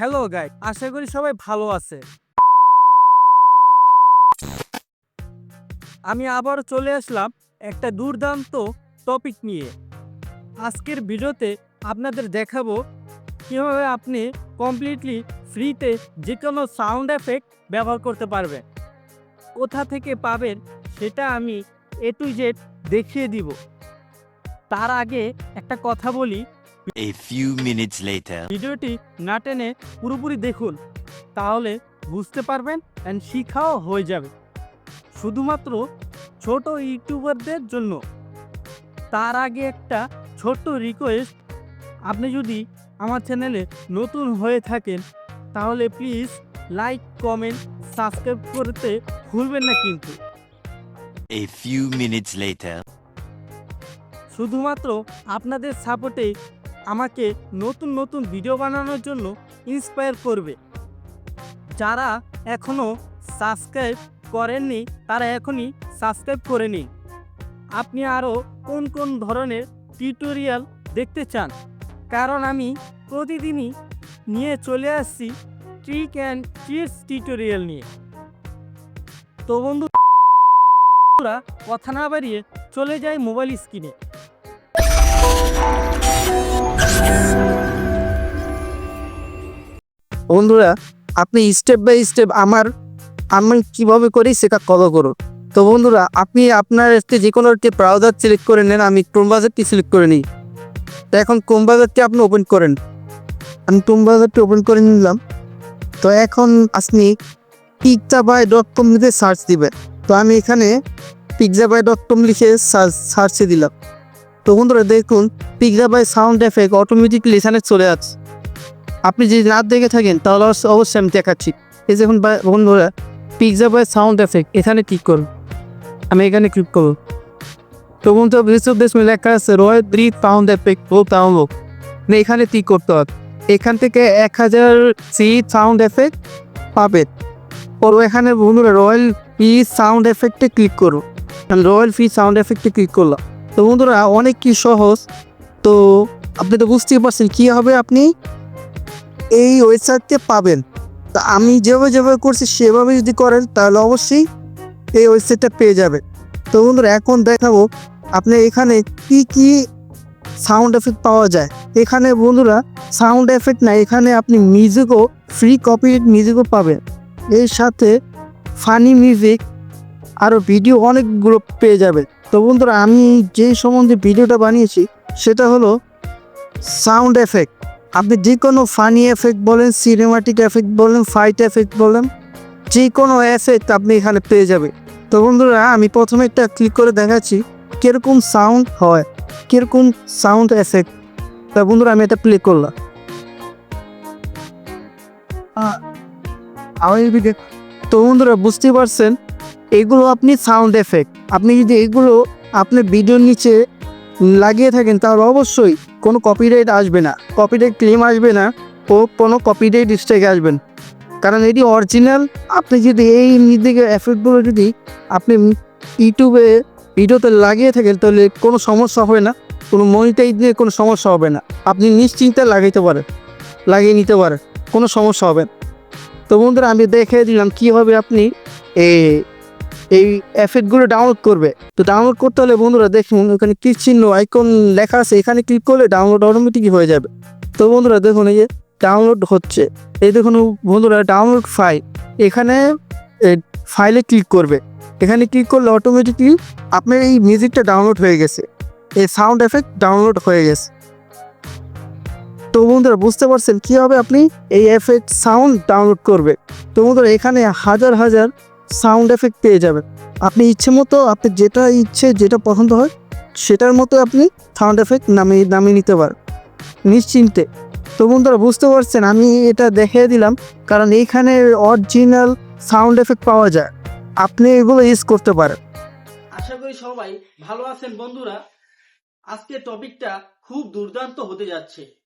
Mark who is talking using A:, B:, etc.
A: Hello guy আশা করি সবাই ভালো আছে। আমি আবার চলে আসলাম একটা দুর্দান্ত টপিক নিয়ে। আজকের ভিডিওতে আপনাদের দেখাবো কীভাবে আপনি কমপ্লিটলি ফ্রিতে যে কোনো সাউন্ড এফেক্ট ব্যবহার করতে পারবেন। কোথা থেকে পাবেন সেটা আমি এ টু জেড দেখিয়ে দিব। তার আগে একটা কথা বলি
B: A few minutes later.
A: ভিডিওটি না টেনে পুরোপুরি দেখুন তাহলে বুঝতে পারবেন অ্যান্ড শিখাও হয়ে যাবে শুধুমাত্র ছোট ইউটিউবারদের জন্য তার আগে একটা ছোট্ট রিকোয়েস্ট আপনি যদি আমার চ্যানেলে নতুন হয়ে থাকেন তাহলে প্লিজ লাইক কমেন্ট সাবস্ক্রাইব করতে ভুলবেন না কিন্তু
B: A few minutes later.
A: শুধুমাত্র আপনাদের সাপোর্টে আমাকে নতুন নতুন ভিডিও বানানোর জন্য ইন্সপায়ার করবে। যারা এখনও সাবস্ক্রাইব করেননি, তারা এখনই সাবস্ক্রাইব করে নিন। আপনি আরও কোন কোন ধরনের টিউটোরিয়াল দেখতে চান? কারণ আমি প্রতিদিনই নিয়ে চলে আসছি ট্রিক অ্যান্ড ট্রিটস টিউটোরিয়াল নিয়ে। তো বন্ধুরা কথা না বাড়িয়ে চলে যায় মোবাইল স্ক্রিনে
C: বন্ধুরা, আপনি স্টেপ বাই স্টেপ আমার আমি কীভাবে করি সেটা ফলো করুন। তো বন্ধুরা, আপনি আপনার যে কোনো একটি ব্রাউজার সিলেক্ট করে নেন, আমি ক্রোম বাজারটি সিলেক্ট করে নিই। তো এখন ক্রোম বাজারটি আপনি ওপেন করেন। আমি ক্রোম বাজারটি ওপেন করে নিলাম। তো এখন আপনি পিকজা বাই ডট কম লিখে সার্চ দিবেন। তো আমি এখানে পিকজা বাই ডট কম লিখে সার্চ সার্চে দিলাম। তো বন্ধুরা দেখুন Pixabay sound effect automatically এখানে চলে আসছে। আপনি যদি না দেখে থাকেন, তাহলে অবশ্য- অবশ্যই আমি দেখাচ্ছি। এই বা- বন্ধুরা পিকজা বাই সাউন্ড এফেক্ট এখানে ক্লিক করুন। আমি এখানে ক্লিক করব। তো বন্ধু বিশেষ দেশ লেখা আছে রয় থ্রি সাউন্ড এফেক্ট ও হোক না এখানে ক্লিক করতে হবে। এখান থেকে এক হাজার সি সাউন্ড এফেক্ট পাবেন। ও এখানে বন্ধুরা রয়্যাল ফি সাউন্ড এফেক্টে ক্লিক করুন। রয়্যাল ফি সাউন্ড এফেক্টে ক্লিক করলাম। তো বন্ধুরা, অনেক কি সহজ। তো আপনি তো বুঝতেই পারছেন কী হবে আপনি। এই ওয়েবসাইটে পাবেন। তা আমি যেভাবে যেভাবে করছি সেভাবে যদি করেন, তাহলে অবশ্যই এই ওয়েবসাইটটা পেয়ে যাবে তো বন্ধুরা, এখন দেখাবো আপনি এখানে কি কি সাউন্ড এফেক্ট পাওয়া যায়। এখানে বন্ধুরা সাউন্ড এফেক্ট না এখানে আপনি মিউজিকও ফ্রি কপি মিউজিকও পাবেন। এর সাথে ফানি মিউজিক আরও ভিডিও অনেকগুলো পেয়ে যাবে। তো বন্ধুরা, আমি যে সম্বন্ধে ভিডিওটা বানিয়েছি, সেটা হলো সাউন্ড এফেক্ট আপনি যে কোনো ফানি এফেক্ট বলেন সিনেমাটিক এফেক্ট বলেন ফাইট এফেক্ট বলেন যে কোনো এফেক্ট আপনি এখানে পেয়ে যাবে তো বন্ধুরা, আমি প্রথমে একটা ক্লিক করে দেখাচ্ছি, কীরকম সাউন্ড হয়, কীরকম সাউন্ড এফেক্ট তা বন্ধুরা, আমি এটা প্লে করলাম। আ- আমার এদিকে। তো বন্ধুরা বুঝতে পারছেন এগুলো আপনি সাউন্ড এফেক্ট আপনি যদি এগুলো আপনার ভিডিওর নিচে লাগিয়ে থাকেন, তাহলে অবশ্যই কোনো কপিরাইট আসবে না। কপিরাইট ক্লেম আসবে না ও কোনো কপিরাইট স্ট্রাইক আসবেন কারণ এটি অরিজিনাল আপনি যদি এই দিকে এফেক্টগুলো যদি আপনি ইউটিউবে ভিডিওতে লাগিয়ে থাকেন, তাহলে কোনো সমস্যা হবে না। কোনো মনিটাইজ নিয়ে কোনো সমস্যা হবে না। আপনি নিশ্চিন্তে লাগাইতে পারেন, লাগিয়ে নিতে পারেন, কোনো সমস্যা হবে না। তো বন্ধুরা, আমি দেখে দিলাম কীভাবে আপনি এই এই এফেক্টগুলো ডাউনলোড করবে। তো ডাউনলোড করতে হলে বন্ধুরা দেখুন ওখানে ক্লিক চিহ্ন আইকন লেখা আছে, এখানে ক্লিক করলে ডাউনলোড অটোমেটিকই হয়ে যাবে। তো বন্ধুরা দেখুন, এই যে ডাউনলোড হচ্ছে। এই দেখুন, বন্ধুরা ডাউনলোড ফাইল এখানে ফাইলে ক্লিক করবে। এখানে ক্লিক করলে অটোমেটিকলি আপনার এই মিউজিকটা ডাউনলোড হয়ে গেছে। এই সাউন্ড এফেক্ট ডাউনলোড হয়ে গেছে। তো বন্ধুরা বুঝতে পারছেন কীভাবে আপনি এই এফেক্ট সাউন্ড ডাউনলোড করবে। তো বন্ধুরা এখানে হাজার হাজার সাউন্ড এফেক্ট পেয়ে যাবেন। আপনি ইচ্ছে মতো, আপনি যেটা ইচ্ছে, যেটা পছন্দ হয়, সেটার মতো আপনি সাউন্ড এফেক্ট নামিয়ে নামিয়ে নিতে পারেন। নিশ্চিন্তে। তো বন্ধুরা, বুঝতে পারছেন, আমি এটা দেখিয়ে দিলাম, কারণ এইখানে অরিজিনাল সাউন্ড এফেক্ট পাওয়া যায়। আপনি এগুলো ইউজ করতে পারেন।
A: আশা করি সবাই ভালো আছেন বন্ধুরা। আজকে টপিকটা খুব দুর্দান্ত হতে যাচ্ছে।